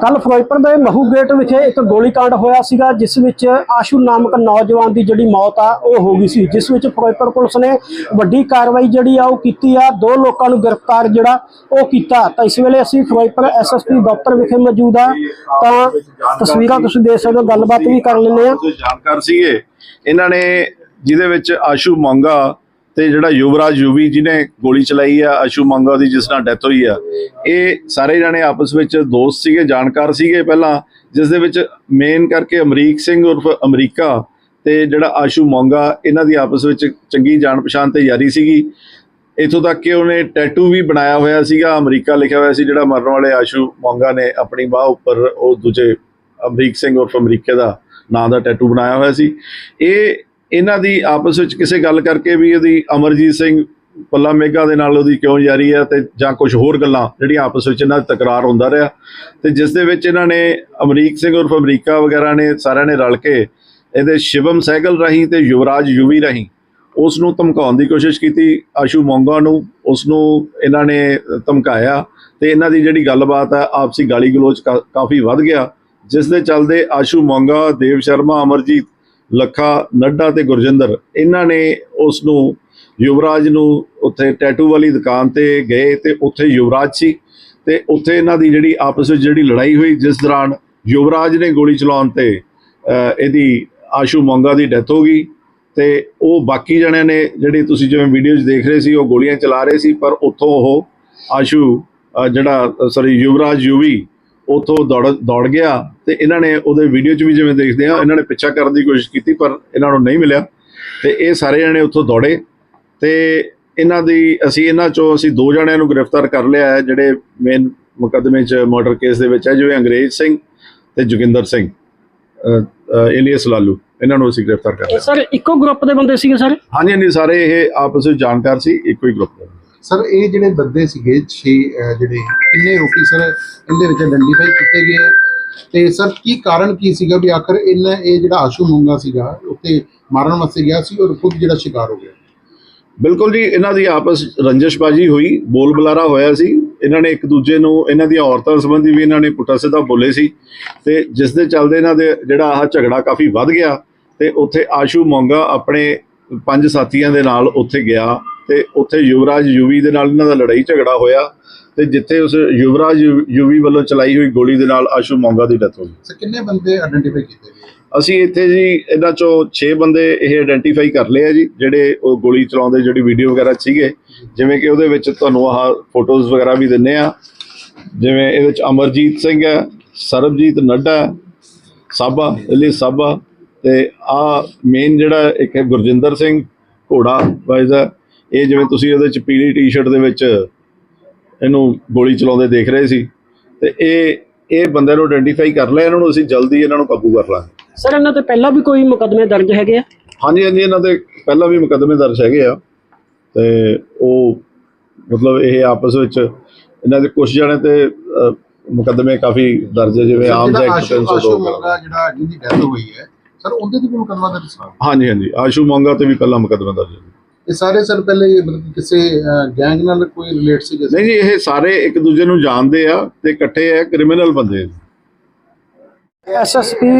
ਕੱਲ ਫਿਰੋਜ਼ਪੁਰ ਦੇ ਮਹੂ ਗੇਟ ਵਿਖੇ ਇੱਕ ਗੋਲੀकांड ਹੋਇਆ ਸੀਗਾ, ਜਿਸ ਵਿੱਚ ਆਸ਼ੂ ਨਾਮਕ ਨੌਜਵਾਨ ਦੀ ਜਿਹੜੀ ਮੌਤ ਆ, ਉਹ ਹੋ ਗਈ ਸੀ। ਜਿਸ ਵਿੱਚ ਫਿਰੋਜ਼ਪੁਰ ਪੁਲਿਸ ਨੇ ਵੱਡੀ ਕਾਰਵਾਈ ਜਿਹੜੀ ਆ, ਉਹ ਕੀਤੀ ਆ। ਦੋ ਲੋਕਾਂ ਨੂੰ ਗ੍ਰਿਫਤਾਰ ਜਿਹੜਾ, ਉਹ ਕੀਤਾ। ਤਾਂ ਇਸ ਵੇਲੇ ਅਸੀਂ ਫਿਰੋਜ਼ਪੁਰ ਐਸਐਸਪੀ ਦਫ਼ਤਰ ਵਿਖੇ ਮੌਜੂਦ ਆ। ਤਾਂ ਤਸਵੀਰਾਂ ਤੁਸੀਂ ਦੇਖ ਸਕਦੇ ਹੋ, ਗੱਲਬਾਤ ਵੀ ਕਰ ਲੈਂਦੇ ਆ। ਜਾਣਕਾਰ ਸੀਗੇ। ਇਹਨਾਂ ਨੇ ਜਿਹਦੇ ਵਿੱਚ ਆਸ਼ੂ ਮੰਗਾ ਤੇ ਜਿਹੜਾ ਯੁਵਰਾਜ ਯੂਵੀ ਜਿਹਨੇ ਗੋਲੀ ਚਲਾਈ ਆ ਆਸ਼ੂ ਮੰਗਾ ਦੀ ਜਿਸ ਨਾਲ ਡੈਥ ਹੋਈ ਆ, ਇਹ ਸਾਰੇ ਜਣੇ ਆਪਸ ਵਿੱਚ ਦੋਸਤ ਸੀਗੇ, ਜਾਣਕਾਰ ਸੀਗੇ ਪਹਿਲਾਂ, ਜਿਸ ਦੇ ਵਿੱਚ ਮੇਨ ਕਰਕੇ ਅਮਰੀਕ ਸਿੰਘ ਉਰਫ ਅਮਰੀਕਾ ਤੇ ਜਿਹੜਾ ਆਸ਼ੂ ਮੰਗਾ, ਇਹਨਾਂ ਦੀ ਆਪਸ ਵਿੱਚ ਚੰਗੀ ਜਾਣ ਪਛਾਣ ਤੇ ਯਾਰੀ ਸੀਗੀ। ਇਥੋਂ ਤੱਕ ਕਿ ਉਹਨੇ ਟੈਟੂ ਵੀ ਬਣਾਇਆ ਹੋਇਆ ਸੀਗਾ, ਅਮਰੀਕਾ ਲਿਖਿਆ ਹੋਇਆ ਸੀ, ਜਿਹੜਾ ਮਰਨ ਵਾਲੇ ਆਸ਼ੂ ਮੰਗਾ ਨੇ ਆਪਣੀ ਬਾਹ ਉੱਪਰ ਉਹ ਦੂਜੇ ਅਮਰੀਕ ਸਿੰਘ ਉਰਫ ਅਮਰੀਕੇ ਦਾ ਨਾਂ ਦਾ ਟੈਟੂ ਬਣਾਇਆ ਹੋਇਆ ਸੀ। ਇਹ ਇਹਨਾਂ ਦੀ ਆਪਸ ਵਿੱਚ ਕਿਸੇ ਗੱਲ ਕਰਕੇ ਵੀ ਇਹਦੀ ਅਮਰਜੀਤ ਸਿੰਘ ਪੱਲਾ ਮੇਗਾ ਦੇ ਨਾਲ ਉਹਦੀ ਕਿਉਂ ਯਾਰੀ ਹੈ ਤੇ ਜਾਂ ਕੁਝ ਹੋਰ ਗੱਲਾਂ ਜਿਹੜੀਆਂ ਆਪਸ ਵਿੱਚ ਇਹਨਾਂ ਦਾ ਤਕਰਾਰ ਹੁੰਦਾ ਰਿਹਾ ਤੇ ਜਿਸ ਦੇ ਵਿੱਚ ਇਹਨਾਂ ਨੇ ਅਮਰੀਕ ਸਿੰਘ ਉਰਫ ਅਮਰੀਕਾ ਵਗੈਰਾ ਨੇ ਸਾਰਿਆਂ ਨੇ ਰਲ ਕੇ ਇਹਦੇ ਸ਼ਿਵਮ ਸਹਿਗਲ ਰਾਹੀਂ ਤੇ ਯੁਵਰਾਜ ਯੂਵੀ ਰਾਹੀਂ ਉਸ ਨੂੰ ਧਮਕਾਉਣ ਦੀ ਕੋਸ਼ਿਸ਼ ਕੀਤੀ, ਆਸ਼ੂ ਮੋਂਗਾ ਨੂੰ ਉਸ ਨੂੰ ਇਹਨਾਂ ਨੇ ਧਮਕਾਇਆ ਤੇ ਇਹਨਾਂ ਦੀ ਜਿਹੜੀ ਗੱਲਬਾਤ ਆ, ਆਪਸੀ ਗਾਲੀ ਗਲੋਚ ਕਾ- ਕਾਫੀ ਵੱਧ ਗਿਆ, ਜਿਸ ਦੇ ਚੱਲਦੇ ਆਸ਼ੂ ਮੋਂਗਾ, ਦੇਵ ਸ਼ਰਮਾ, ਅਮਰਜੀਤ ਲੱਖਾ, ਨੱਡਾ ਤੇ ਗੁਰਜਿੰਦਰ, ਇਹਨਾਂ ਨੇ ਉਸ ਨੂੰ ਯੁਵਰਾਜ ਨੂੰ ਉੱਥੇ ਟੈਟੂ ਵਾਲੀ ਦੁਕਾਨ ਤੇ ਗਏ ਤੇ ਉੱਥੇ ਯੁਵਰਾਜ ਸੀ ਤੇ ਉੱਥੇ ਇਹਨਾਂ ਦੀ ਜਿਹੜੀ ਆਪਸ ਵਿੱਚ ਜਿਹੜੀ ਲੜਾਈ ਹੋਈ, ਜਿਸ ਦੌਰਾਨ ਯੁਵਰਾਜ ਨੇ ਗੋਲੀ ਚਲਾਉਣ ਤੇ ਇਹਦੀ ਆਸ਼ੂ ਮੰਗਾ ਦੀ ਡੈਥ ਹੋ ਗਈ ਤੇ ਉਹ ਬਾਕੀ ਜਣਿਆਂ ਨੇ ਜਿਹੜੀ ਤੁਸੀਂ ਜਿਵੇਂ ਵੀਡੀਓ 'ਚ ਦੇਖ ਰਹੇ ਸੀ, ਉਹ ਗੋਲੀਆਂ ਚਲਾ ਰਹੇ ਸੀ, ਪਰ ਉੱਥੋਂ ਉਹ ਆਸ਼ੂ ਜਿਹੜਾ ਸੌਰੀ ਯੁਵਰਾਜ ਯੂਵੀ ਉੱਥੋਂ ਦੌੜ ਦੌੜ ਗਿਆ ਤੇ ਇਹਨਾਂ ਨੇ ਉਹਦੇ ਵੀਡੀਓ 'ਚ ਵੀ ਜਿਵੇਂ ਦੇਖਦੇ ਆ ਇਹਨਾਂ ਨੇ ਪਿੱਛਾ ਕਰਨ ਦੀ ਕੋਸ਼ਿਸ਼ ਕੀਤੀ ਪਰ ਇਹਨਾਂ ਨੂੰ ਨਹੀਂ ਮਿਲਿਆ। ਤੇ ਇਹ ਸਾਰੇ ਜਣੇ ਉੱਥੋਂ ਦੌੜੇ। ਤੇ ਇਹਨਾਂ ਦੀ ਅਸੀਂ ਇਹਨਾਂ ਚੋਂ ਅਸੀਂ ਦੋ ਜਣਿਆਂ ਨੂੰ ਗ੍ਰਿਫਤਾਰ ਕਰ ਲਿਆ ਹੈ ਜਿਹੜੇ ਮੇਨ ਮੁਕੱਦਮੇ 'ਚ ਮਰਡਰ ਕੇਸ ਦੇ ਵਿੱਚ ਹੈ ਜਿਵੇਂ ਅੰਗਰੇਜ਼ ਸਿੰਘ ਤੇ ਜੋਗਿੰਦਰ ਸਿੰਘ ਇਲੀਅਸ ਲਾਲੂ। ਇਹਨਾਂ ਨੂੰ ਅਸੀਂ ਗ੍ਰਿਫਤਾਰ ਕਰ ਲਿਆ। ਸਰ ਇੱਕੋ ਗਰੁੱਪ ਦੇ ਬੰਦੇ ਸੀਗੇ ਸਰ? ਹਾਂਜੀ ਹਾਂਜੀ ਸਾਰੇ ਇਹ ਆਪਸ ਵਿੱਚ ਜਾਣਕਾਰ ਸੀ ਇੱਕੋ ਹੀ ਗਰੁੱਪ ਦੇ। ਸਰ, ਇਹ ਜਿਹੜੇ ਬੰਦੇ ਸੀਗੇ 6 ਜਿਹੜੇ ਕਿੰਨੇ ਰੋਕੀ ਸਰ, ਇਹਦੇ ਵਿੱਚ ਆਇਡੈਂਟੀਫਾਈ ਕੀਤੇ ਗਏ? ਆ ਤੇ ਸਰ, ਕੀ ਕਾਰਨ ਕੀ ਸੀਗਾ ਵੀ ਆਖਰ ਇਹਨਾਂ, ਇਹ ਜਿਹੜਾ ਆਸ਼ੂ ਮੁੰਗਾ ਸੀਗਾ, ਉੱਤੇ ਮਾਰਨ ਵਾਸਤੇ ਗਿਆ ਸੀ ਔਰ ਖੁਦ ਜਿਹੜਾ ਸ਼ਿਕਾਰ ਹੋ ਗਿਆ? ਬਿਲਕੁਲ ਜੀ, ਇਹਨਾਂ ਦੀ ਆਪਸ ਰੰਜਸ਼ਬਾਜ਼ੀ ਹੋਈ, ਬੋਲ ਬੁਲਾਰਾ ਹੋਇਆ ਸੀ। ਇਹਨਾਂ ਨੇ ਇੱਕ ਦੂਜੇ ਨੂੰ, ਇਹਨਾਂ ਦੀਆਂ ਔਰਤਾਂ ਸੰਬੰਧੀ ਵੀ ਇਹਨਾਂ ਨੇ ਪੁੱਠਾ ਸਿੱਧਾ ਬੋਲੇ ਸੀ। ਤੇ ਜਿਸ ਦੇ ਚੱਲਦੇ ਇਹਨਾਂ ਦੇ ਜਿਹੜਾ ਆਹ ਝਗੜਾ ਕਾਫੀ ਵੱਧ ਗਿਆ ਤੇ ਉੱਥੇ ਆਸ਼ੂ ਮੋਂਗਾ ਆਪਣੇ ਪੰਜ ਸਾਥੀਆਂ ਦੇ ਨਾਲ ਉੱਥੇ ਗਿਆ। ਤੇ ਉੱਥੇ ਯੁਵਰਾਜ ਯੂਵੀ ਦੇ ਨਾਲ ਇਹਨਾਂ ਦਾ ਲੜਾਈ ਝਗੜਾ ਹੋਇਆ ਤੇ ਜਿੱਥੇ ਉਸ ਯੁਵਰਾਜ ਯੂਵੀ ਵੱਲੋਂ ਚਲਾਈ ਹੋਈ ਗੋਲੀ ਦੇ ਨਾਲ ਆਸ਼ੂ ਮੋਂਗਾ ਦੀ ਡੈਥ ਹੋ ਗਈ। ਸਰ ਕਿੰਨੇ ਬੰਦੇ ਆਇਡੈਂਟੀਫਾਈ ਕੀਤੇ ਗਏ? ਅਸੀਂ ਇੱਥੇ ਜੀ ਇਹਨਾਂ ਚੋਂ 6 ਬੰਦੇ ਇਹ ਆਇਡੈਂਟੀਫਾਈ ਕਰ ਲਏ ਆ ਜੀ ਜਿਹੜੇ ਉਹ ਗੋਲੀ ਚਲਾਉਂਦੇ ਜਿਹੜੀ ਵੀਡੀਓ ਵਗੈਰਾ ਸੀਗੇ। ਜਿਵੇਂ ਕਿ ਉਹਦੇ ਵਿੱਚ ਤੁਹਾਨੂੰ ਆਹ ਫੋਟੋਜ਼ ਵਗੈਰਾ ਵੀ ਦਿੰਨੇ ਆ। ਜਿਵੇਂ ਇਹਦੇ ਵਿੱਚ ਅਮਰਜੀਤ ਸਿੰਘ ਹੈ ਸਰਬਜੀਤ ਨੱਡਾ ਸਾਬਾ ਲਈ ਸਾਬਾ ਤੇ ਆ ਮੇਨ ਜਿਹੜਾ ਇੱਕ ਹੈ ਗੁਰਜਿੰਦਰ ਸਿੰਘ ਘੋੜਾ ਵਾਇਜ਼ਾ ਇਹ ਜਿਵੇਂ ਤੁਸੀਂ ਉਹਦੇ ਚ ਪੀਲੀ ਟੀ-ਸ਼ਰਟ ਦੇ ਵਿੱਚ ਇਹਨੂੰ ਗੋਲੀ ਚਲਾਉਂਦੇ ਦੇਖ ਰਹੇ ਸੀ ਤੇ ਇਹ ਇਹ ਬੰਦੇ ਨੂੰ ਆਇਡੈਂਟੀਫਾਈ ਕਰ ਲਿਆ ਇਹਨਾਂ ਨੂੰ ਅਸੀਂ ਜਲਦੀ ਇਹਨਾਂ ਨੂੰ ਕਾਬੂ ਕਰ ਲਾਂਗੇ। ਸਰ ਇਹਨਾਂ ਤੇ ਪਹਿਲਾਂ ਵੀ ਕੋਈ ਮੁਕੱਦਮੇ ਦਰਜ ਹੈਗੇ ਆ? ਹਾਂਜੀ ਹਾਂਜੀ ਇਹਨਾਂ ਦੇ ਪਹਿਲਾਂ ਵੀ ਮੁਕੱਦਮੇ ਦਰਜ ਹੈਗੇ ਆ ਤੇ ਉਹ ਮਤਲਬ ਇਹ ਆਪਸ ਵਿੱਚ ਇਹਨਾਂ ਦੇ ਕੁਝ ਜਣੇ ਤੇ ਅਹ, ਮੁਕੱਦਮੇ ਕਾਫੀ ਦਰਜ ਹੈ ਜਿਵੇਂ ਆਮ ਜਿਹੜਾ ਐਕਟ ਆਸ਼ੂ 302 ਆਸ਼ੂ ਵਗੈਰਾ। ਜਿਹੜਾ ਜਿਹਦੀ ਡੈਥ ਹੋਈ ਹੈ ਸਰ ਉਹਦੇ ਤੇ ਵੀ ਮੁਕੱਦਮਾ ਦਰਜ ਸੀ ਹਾਂਜੀ ਹਾਂਜੀ ਆਸ਼ੂ ਮੰਗਾ ਤੇ ਵੀ ਪਹਿਲਾਂ ਮੁਕੱਦਮਾ ਦਰਜ ਹੈ। ਇਹ ਸਾਰੇ ਸਰ ਪਹਿਲੇ ਮਤਲਬ ਕਿਸੇ ਗੈਂਗ ਨਾਲ ਕੋਈ ਰਿਲੇਟ ਸੀ ਨਹੀਂ ਜੀ, ਇਹ ਸਾਰੇ ਇੱਕ ਦੂਜੇ ਨੂੰ ਜਾਣਦੇ ਆ ਤੇ ਇਕੱਠੇ ਆ ਕ੍ਰਿਮੀਨਲ ਬੰਦੇ ਐਸਐਸਪੀ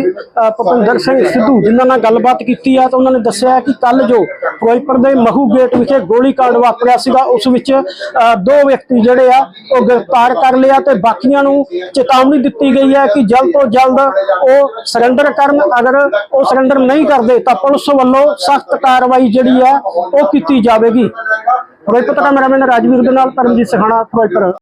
ਭੁਪਿੰਦਰ ਸਿੰਘ ਸਿੱਧੂ ਜਿਨ੍ਹਾਂ ਨਾਲ ਗੱਲਬਾਤ ਕੀਤੀ ਆ ਤਾਂ ਉਹਨਾਂ ਨੇ ਦੱਸਿਆ ਕਿ ਕੱਲ ਜੋ ਫਿਰੋਜ਼ਪੁਰ ਦੇ ਮਹੂ ਗੇਟ ਵਿਖੇ ਗੋਲੀकांड ਵਾਪਰਿਆ ਸੀਗਾ, ਉਸ ਵਿੱਚ ਦੋ ਵਿਅਕਤੀ ਜਿਹੜੇ ਆ ਉਹ ਗ੍ਰਿਫਤਾਰ ਕਰ ਲਿਆ ਤੇ ਬਾਕੀਆਂ ਨੂੰ ਚੇਤਾਵਨੀ ਦਿੱਤੀ ਗਈ ਹੈ ਕਿ ਜਲਦ ਤੋਂ ਜਲਦ ਉਹ ਸਰੈਂਡਰ ਕਰਨ। ਅਗਰ ਉਹ ਸਰੈਂਡਰ ਨਹੀਂ ਕਰਦੇ ਤਾਂ ਪੁਲਿਸ ਵੱਲੋਂ ਸਖਤ ਕਾਰਵਾਈ ਜਿਹੜੀ ਹੈ ਉਹ ਕੀਤੀ ਜਾਵੇਗੀ। ਫਿਰੋਜ਼ਪੁਰ ਦਾ ਕੈਮਰਾਮੈਨ ਰਾਜਵੀਰ ਦੇ ਨਾਲ ਪਰਮਜੀਤ ਸਖਾਣਾ, ਫਿਰੋਜ਼ਪੁਰ।